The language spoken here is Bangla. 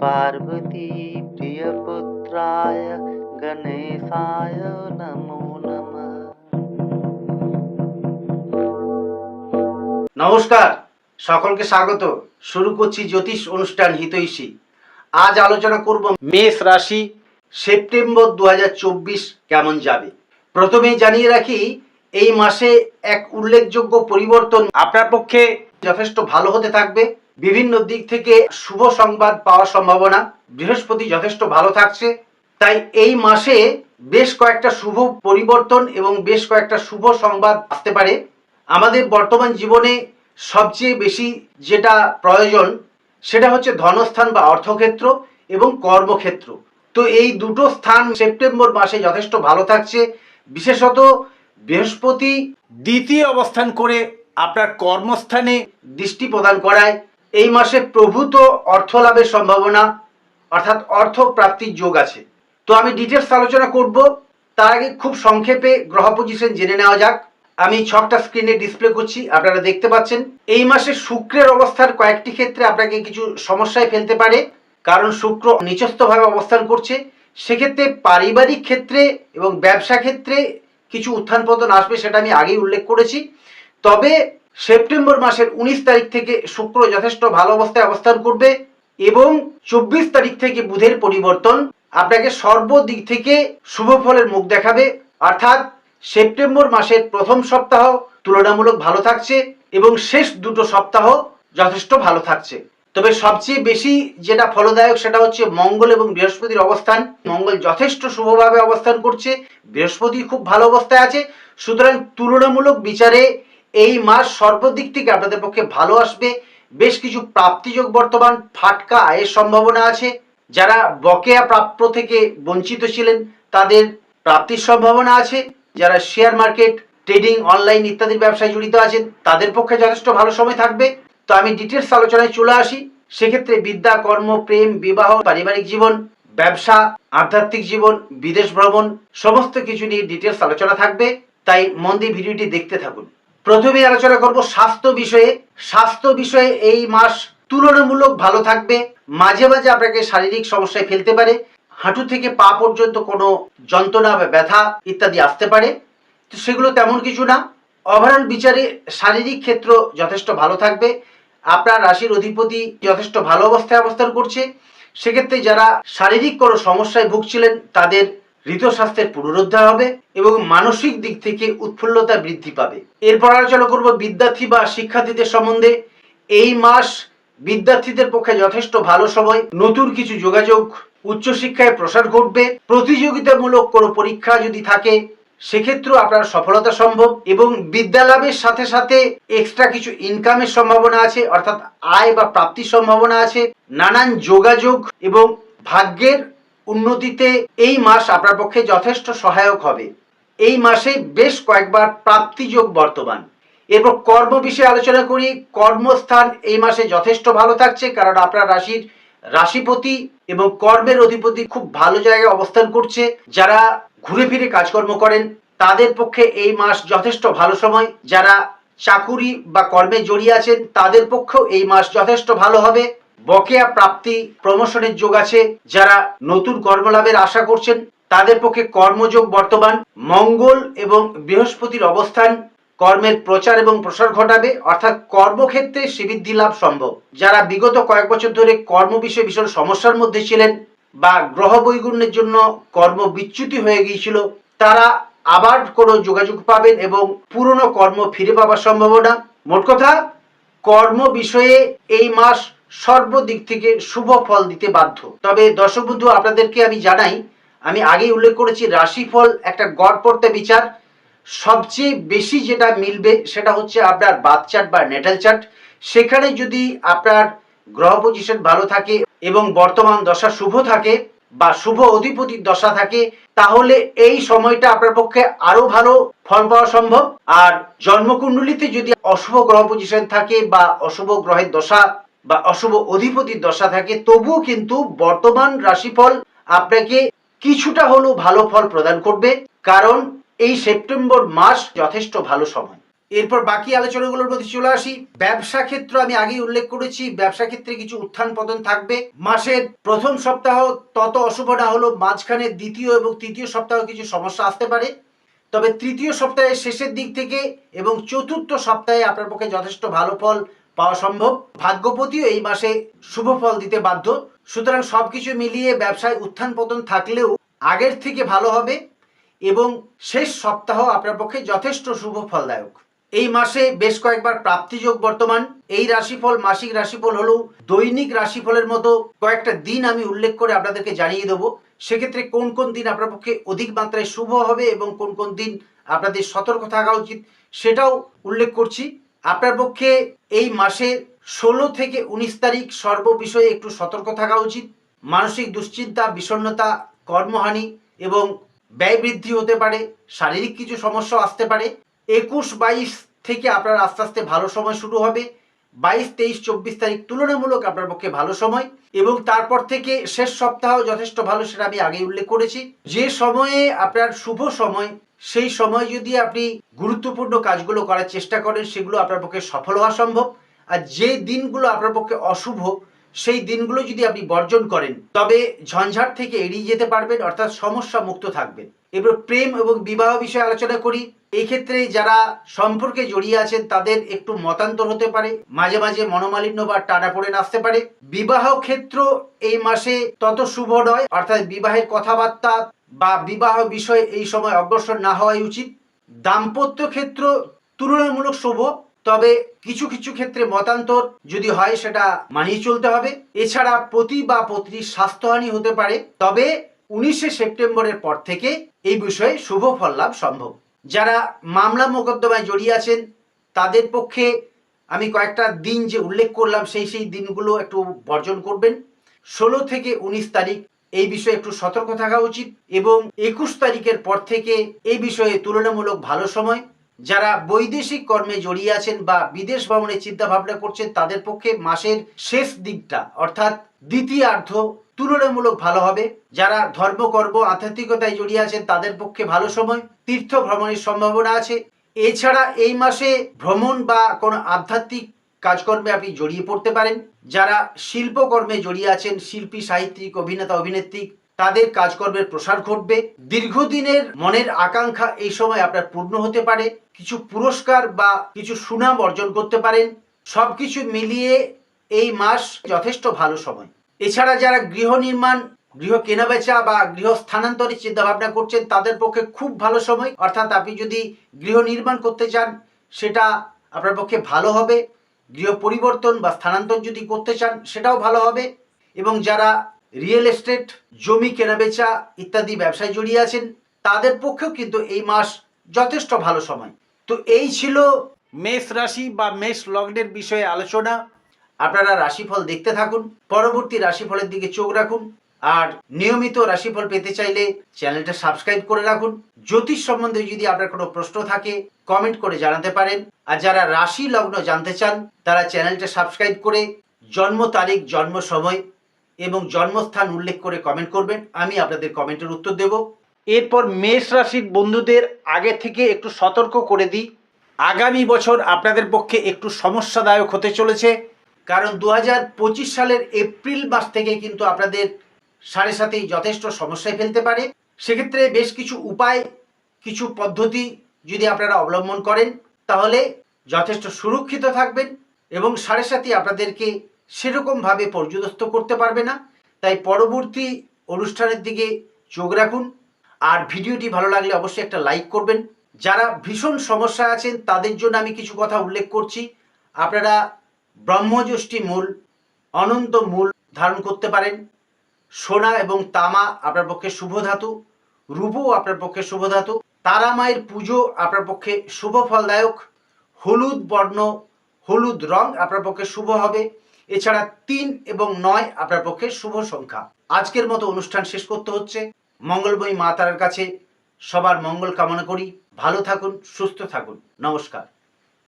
पार्वती प्रियपुत्राय गणेशाय नमो नमः নমস্কার সকলকে স্বাগত শুরু করছি জ্যোতিষ অনুষ্ঠান হিতৈষী আজ আলোচনা করব মেষ রাশি সেপ্টেম্বর দু কেমন যাবে প্রথমেই জানিয়ে রাখি এই মাসে এক উল্লেখযোগ্য পরিবর্তন আপনার পক্ষে যথেষ্ট ভালো হতে থাকবে বিভিন্ন দিক থেকে শুভ সংবাদ পাওয়ার সম্ভাবনা। বৃহস্পতি যথেষ্ট ভালো থাকছে। তাই এই মাসে বেশ কয়েকটা শুভ পরিবর্তন এবং বেশ কয়েকটা শুভ সংবাদ আসতে পারে। আমাদের বর্তমান জীবনে সবচেয়ে বেশি যেটা প্রয়োজন, সেটা হচ্ছে ধনস্থান বা অর্থক্ষেত্র এবং কর্মক্ষেত্র। তো এই দুটো স্থান সেপ্টেম্বর মাসে যথেষ্ট ভালো থাকছে। বিশেষত বৃহস্পতি দ্বিতীয় অবস্থান করে আপনার কর্মস্থানে দৃষ্টি প্রদান করায়। এই মাসে প্রভূত অর্থ লাভের সম্ভাবনা, অর্থাৎ অর্থ প্রাপ্তির যোগ আছে। তো আমি ডিটেলস আলোচনা করব। তার আগে খুব সংক্ষেপে গ্রহ পজিশন জেনে নেওয়া যাক। আমি ছকটা স্ক্রিনে ডিসপ্লে করছি, আপনারা দেখতে পাচ্ছেন। এই মাসে শুক্রের অবস্থার কয়েকটি ক্ষেত্রে আপনাকে কিছু সমস্যায় ফেলতে পারে, কারণ শুক্র নিচস্থভাবে অবস্থান করছে। সেক্ষেত্রে পারিবারিক ক্ষেত্রে এবং ব্যবসা ক্ষেত্রে কিছু উত্থান পতন আসবে সেটা আমি আগেই উল্লেখ করেছি। তবে সেপ্টেম্বর মাসের উনিশ তারিখ থেকে শুক্র যথেষ্ট ভালো অবস্থায় অবস্থান করবে এবং চব্বিশ তারিখ থেকে বুধের পরিবর্তন আপনাকে সর্বদিক থেকে শুভ ফলের মুখ দেখাবে। অর্থাৎ সেপ্টেম্বর মাসের প্রথম সপ্তাহ তুলনামূলক ভালো থাকছে এবং শেষ দুটো সপ্তাহ যথেষ্ট ভালো থাকছে। তবে সবচেয়ে বেশি যেটা ফলদায়ক সেটা হচ্ছে মঙ্গল এবং বৃহস্পতির অবস্থান। মঙ্গল যথেষ্ট শুভভাবে অবস্থান করছে, বৃহস্পতি খুব ভালো অবস্থায় আছে। সুতরাং তুলনামূলক বিচারে এই মাস সর্বদিক থেকে আপনাদের পক্ষে ভালো আসবে। বেশ কিছু প্রাপ্তিযোগ বর্তমান ফাটকা আয়ের সম্ভাবনা আছে। যারা বকেয়া প্রাপ্য থেকে বঞ্চিত ছিলেন, তাদের প্রাপ্তির সম্ভাবনা আছে। যারা শেয়ার মার্কেট, ট্রেডিং, অনলাইন ইত্যাদির ব্যবসায় জড়িত আছেন, তাদের পক্ষে যথেষ্ট ভালো সময় থাকবে। তো আমি ডিটেলস আলোচনায় চলে আসি। সেক্ষেত্রে বিদ্যা, কর্ম, প্রেম, বিবাহ, পারিবারিক জীবন, ব্যবসা, আধ্যাত্মিক জীবন, বিদেশ ভ্রমণ, সমস্ত কিছু নিয়ে ডিটেলস আলোচনা থাকবে। তাই মন দিয়ে ভিডিওটি দেখতে থাকুন। প্রথমে আলোচনা করব স্বাস্থ্য বিষয়ে। স্বাস্থ্য বিষয়ে এই মাস তুলনামূলক ভালো থাকবে। মাঝে মাঝে আপনাকে শারীরিক সমস্যায় ফেলতে পারে। হাঁটু থেকে পা পর্যন্ত কোনো যন্ত্রণা বা ব্যথা ইত্যাদি আসতে পারে। তো সেগুলো তেমন কিছু না। ওভারঅল বিচারে শারীরিক ক্ষেত্র যথেষ্ট ভালো থাকবে। আপনার রাশির অধিপতি যথেষ্ট ভালো অবস্থায় অবস্থান করছে। সেক্ষেত্রে যারা শারীরিক কোনো সমস্যায় ভুগছিলেন, তাদের হৃদ স্বাস্থ্যের পুনরুদ্ধার হবে এবং মানসিক দিক থেকে উৎফুল্লতা বৃদ্ধি পাবে। এরপর আলোচনা করব বিদ্যার্থী বা শিক্ষার্থীদের সম্বন্ধে। এই মাস বিদ্যার্থীদের পক্ষে যথেষ্ট ভালো সময়। নতুন কিছু যোগাযোগ উচ্চশিক্ষায় প্রসার ঘটবে। প্রতিযোগিতামূলক কোনো পরীক্ষা যদি থাকে, সেক্ষেত্রেও আপনার সফলতা সম্ভব এবং বিদ্যা লাভের সাথে সাথে এক্সট্রা কিছু ইনকামের সম্ভাবনা আছে, অর্থাৎ আয় বা প্রাপ্তির সম্ভাবনা আছে, নানান যোগাযোগ এবং ভাগ্যের উন্নতিতে এই মাস আপনার পক্ষে যথেষ্ট সহায়ক হবে। এই মাসে বেশ কয়েকবার প্রাপ্তিযোগ বর্তমান। এরপর কর্ম বিষয়ে আলোচনা করি। কর্মস্থান এই মাসে যথেষ্ট ভালো থাকছে কারণ আপনার রাশির রাশিপতি এবং কর্মের অধিপতি খুব ভালো জায়গায় অবস্থান করছে। যারা ঘুরে ফিরে কাজকর্ম করেন, তাদের পক্ষে এই মাস যথেষ্ট ভালো সময়। যারা চাকুরি বা কর্মে জড়িয়ে আছেন, তাদের পক্ষেও এই মাস যথেষ্ট ভালো হবে। বকেয়া প্রাপ্তি প্রমোশনের যোগ আছে। যারা নতুন কর্মলাভের আশা করছেন, তাদের পক্ষে কর্মযোগ বর্তমান মঙ্গল এবং বৃহস্পতির অবস্থান। কর্মের প্রচার এবং প্রসার ঘটাবে, অর্থাৎ কর্মক্ষেত্রে শ্রীবৃদ্ধি লাভ সম্ভব। যারা বিগত কয়েক বছর ধরে কর্ম বিষয়ে ভীষণ সমস্যার মধ্যে ছিলেন বা গ্রহ বৈগুণ্যের জন্য কর্ম বিচ্যুতি হয়ে গিয়েছিল, তারা আবার কোনো যোগাযোগ পাবেন এবং পুরনো কর্ম ফিরে পাওয়ার সম্ভাবনা। মোট কথা, কর্ম বিষয়ে এই মাস সর্বদিক থেকে শুভ ফল দিতে বাধ্য। তবে দর্শক বন্ধু, আপনাদেরকে আমি জানাই, আমি আগেই উল্লেখ করেছি, রাশিফল একটা গড় পড়তে বিচার। সবচেয়ে বেশি যেটা মিলবে সেটা হচ্ছে আপনার বাদ চার্ট বা নেটাল চার্ট। সেখানে যদি আপনার গ্রহ পজিশন ভালো থাকে এবং বর্তমান দশা শুভ থাকে বা শুভ অধিপতির দশা থাকে, তাহলে এই সময়টা আপনার পক্ষে আরও ভালো ফল পাওয়া সম্ভব। আর জন্মকুণ্ডলিতে যদি অশুভ গ্রহ পজিশন থাকে বা অশুভ গ্রহের দশা বা অশুভ অধিপতির দশা থাকে, তবুও কিন্তু বর্তমান রাশিফল আপনাকে কিছুটা হলেও ভালো ফল প্রদান করবে, কারণ এই সেপ্টেম্বর মাস যথেষ্ট ভালো সময়। এরপর বাকি আলোচনাগুলোর মধ্যে চলে আসি। ব্যবসা ক্ষেত্র আমি আগেই উল্লেখ করেছি, ব্যবসা ক্ষেত্রে কিছু উত্থান পতন থাকবে। মাসের প্রথম সপ্তাহ তত অশুভ না হলো মাঝখানে দ্বিতীয় এবং তৃতীয় সপ্তাহ কিছু সমস্যা আসতে পারে। তবে তৃতীয় সপ্তাহের শেষের দিক থেকে এবং চতুর্থ সপ্তাহে আপনার পক্ষে যথেষ্ট ভালো ফল পাওয়া সম্ভব। ভাগ্যপতিও এই মাসে শুভ ফল দিতে বাধ্য। সুতরাং সবকিছু মিলিয়ে ব্যবসায় উত্থান পতন থাকলেও আগের থেকে ভালো হবে এবং শেষ সপ্তাহ আপনার পক্ষে যথেষ্ট শুভ ফলদায়ক। এই মাসে বেশ কয়েকবার প্রাপ্তিযোগ বর্তমান। এই রাশিফল মাসিক রাশিফল হলেও দৈনিক রাশিফলের মতো কয়েকটা দিন আমি উল্লেখ করে আপনাদেরকে জানিয়ে দেবো। সেক্ষেত্রে কোন কোন দিন আপনার পক্ষে অধিক মাত্রায় শুভ হবে এবং কোন কোন দিন আপনাদের সতর্ক থাকা উচিত সেটাও উল্লেখ করছি। আপনার পক্ষে এই মাসে ষোলো থেকে উনিশ তারিখ সর্ব বিষয়ে একটু সতর্ক থাকা উচিত। মানসিক দুশ্চিন্তা বিষণ্নতা কর্মহানি এবং ব্যয় বৃদ্ধি হতে পারে, শারীরিক কিছু সমস্যা আসতে পারে। একুশ বাইশ থেকে আপনার আস্তে আস্তে ভালো সময় শুরু হবে। বাইশ, তেইশ, চব্বিশ তারিখ তুলনামূলক আপনার পক্ষে ভালো সময় এবং তারপর থেকে শেষ সপ্তাহ যথেষ্ট ভালো সেটা আমি আগে উল্লেখ করেছি। যে সময়ে আপনার শুভ সময়, সেই সময় যদি আপনি গুরুত্বপূর্ণ কাজগুলো করার চেষ্টা করেন, সেগুলো আপনার পক্ষে সফল হওয়া সম্ভব। আর যে দিনগুলো আপনার পক্ষে অশুভ সেই দিনগুলো যদি আপনি বর্জন করেন, তবে ঝঞ্ঝাট থেকে এড়িয়ে যেতে পারবেন, অর্থাৎ সমস্যা মুক্ত থাকবেন। এবার প্রেম এবং বিবাহ বিষয়ে আলোচনা করি। এই ক্ষেত্রে যারা সম্পর্কে জড়িয়ে আছেন, তাদের একটু মতান্তর হতে পারে। মাঝে মাঝে মনোমালিন্য বা টানা পড়ে আসতে পারে। বিবাহ ক্ষেত্র এই মাসে তত শুভ নয়, অর্থাৎ বিবাহের কথাবার্তা বা বিবাহ বিষয়ে এই সময় অগ্রসর না হওয়াই উচিত। দাম্পত্য ক্ষেত্র তুলনামূলক শুভ। তবে কিছু কিছু ক্ষেত্রে মতান্তর যদি হয় সেটা মানিয়ে চলতে হবে। এছাড়া পতি বা পত্নীর স্বাস্থ্যহানি হতে পারে। তবে উনিশে সেপ্টেম্বরের পর থেকে এই বিষয়ে শুভ ফল লাভ সম্ভব। যারা মামলা মোকদ্দমায় জড়িয়ে আছেন, তাদের পক্ষে আমি কয়েকটা দিন যে উল্লেখ করলাম, সেই সেই দিনগুলো একটু বর্জন করবেন। ষোলো থেকে উনিশ তারিখ এই বিষয়ে একটু সতর্ক থাকা উচিত এবং একুশ তারিখের পর থেকে এই বিষয়ে তুলনামূলক ভালো সময়। যারা বৈদেশিক কর্মে জড়িয়ে আছেন বা বিদেশ ভ্রমণের চিন্তা ভাবনা করছেন, তাদের পক্ষে মাসের শেষ দিকটা, অর্থাৎ দ্বিতীয়ার্ধ, তুলনামূলক ভালো হবে। যারা ধর্মকর্ম আধ্যাত্মিকতায় জড়িয়ে আছেন, তাদের পক্ষে ভালো সময়। তীর্থ ভ্রমণের সম্ভাবনা আছে। এছাড়া এই মাসে ভ্রমণ বা কোনো আধ্যাত্মিক কাজকর্মে আপনি জড়িয়ে পড়তে পারেন। যারা শিল্পকর্মে জড়িয়ে আছেন, শিল্পী, সাহিত্যিক, অভিনেতা, অভিনেত্রী তাদের কাজকর্মের প্রসার ঘটবে। দীর্ঘদিনের মনের আকাঙ্ক্ষা এই সময় আপনার পূর্ণ হতে পারে। কিছু পুরস্কার বা কিছু সুনাম অর্জন করতে পারেন। সবকিছু মিলিয়ে এই মাস যথেষ্ট ভালো সময়। এছাড়া যারা গৃহ নির্মাণ, গৃহ কেনাবেচা বা গৃহ স্থানান্তরের চিন্তা ভাবনা করছেন, তাদের পক্ষে খুব ভালো সময়। অর্থাৎ আপনি যদি গৃহ নির্মাণ করতে চান, সেটা আপনার পক্ষে ভালো হবে। গৃহ পরিবর্তন বা স্থানান্তর যদি করতে চান, সেটাও ভালো হবে। এবং যারা রিয়েল এস্টেট, জমি কেনাবেচা ইত্যাদি ব্যবসায় জড়িয়ে আছেন। তাদের পক্ষেও কিন্তু এই মাস যথেষ্ট ভালো সময়। তো এই ছিল মেষ রাশি বা মেষ লগ্নের বিষয়ে আলোচনা। আপনারা রাশিফল দেখতে থাকুন, পরবর্তী রাশিফলের দিকে চোখ রাখুন, আর নিয়মিত রাশিফল পেতে চাইলে চ্যানেলটা সাবস্ক্রাইব করে রাখুন। জ্যোতিষ সম্বন্ধে যদি আপনার কোনো প্রশ্ন থাকে, কমেন্ট করে জানাতে পারেন। আর যারা রাশি লগ্ন জানতে চান, তারা চ্যানেলটা সাবস্ক্রাইব করে জন্ম তারিখ, জন্ম সময় এবং জন্মস্থান উল্লেখ করে কমেন্ট করবেন। আমি আপনাদের কমেন্টের উত্তর দেব। এরপর মেষ রাশির বন্ধুদের আগে থেকে একটু সতর্ক করে দিই। আগামী বছর আপনাদের পক্ষে একটু সমস্যাদায়ক হতে চলেছে। কারণ দু সালের এপ্রিল মাস থেকে কিন্তু আপনাদের সাড়ে সাথেই যথেষ্ট সমস্যায় ফেলতে পারে। সেক্ষেত্রে বেশ কিছু উপায়, কিছু পদ্ধতি যদি আপনারা অবলম্বন করেন, তাহলে যথেষ্ট সুরক্ষিত থাকবেন এবং সাড়ে সাথে আপনাদেরকে সেরকমভাবে পর্যদস্ত করতে পারবে না। তাই পরবর্তী অনুষ্ঠানের দিকে চোখ রাখুন। আর ভিডিওটি ভালো লাগলে অবশ্যই একটা লাইক করবেন। যারা ভীষণ সমস্যা আছেন, তাদের জন্য আমি কিছু কথা উল্লেখ করছি। আপনারা ব্রহ্মযষ্টি মূল, অনন্ত মূল ধারণ করতে পারেন। সোনা এবং তামা আপনার পক্ষে শুভ ধাতু, রূপও আপনার পক্ষে শুভ ধাতু তারা মায়ের পুজো আপনার পক্ষে শুভ ফলদায়ক, হলুদ বর্ণ, হলুদ রং আপনার পক্ষে শুভ হবে। এছাড়া তিন এবং নয় আপনার পক্ষে শুভ সংখ্যা। আজকের মতো অনুষ্ঠান শেষ করতে হচ্ছে। মঙ্গলময়ী মা তারার কাছে সবার মঙ্গল কামনা করি। ভালো থাকুন, সুস্থ থাকুন। নমস্কার।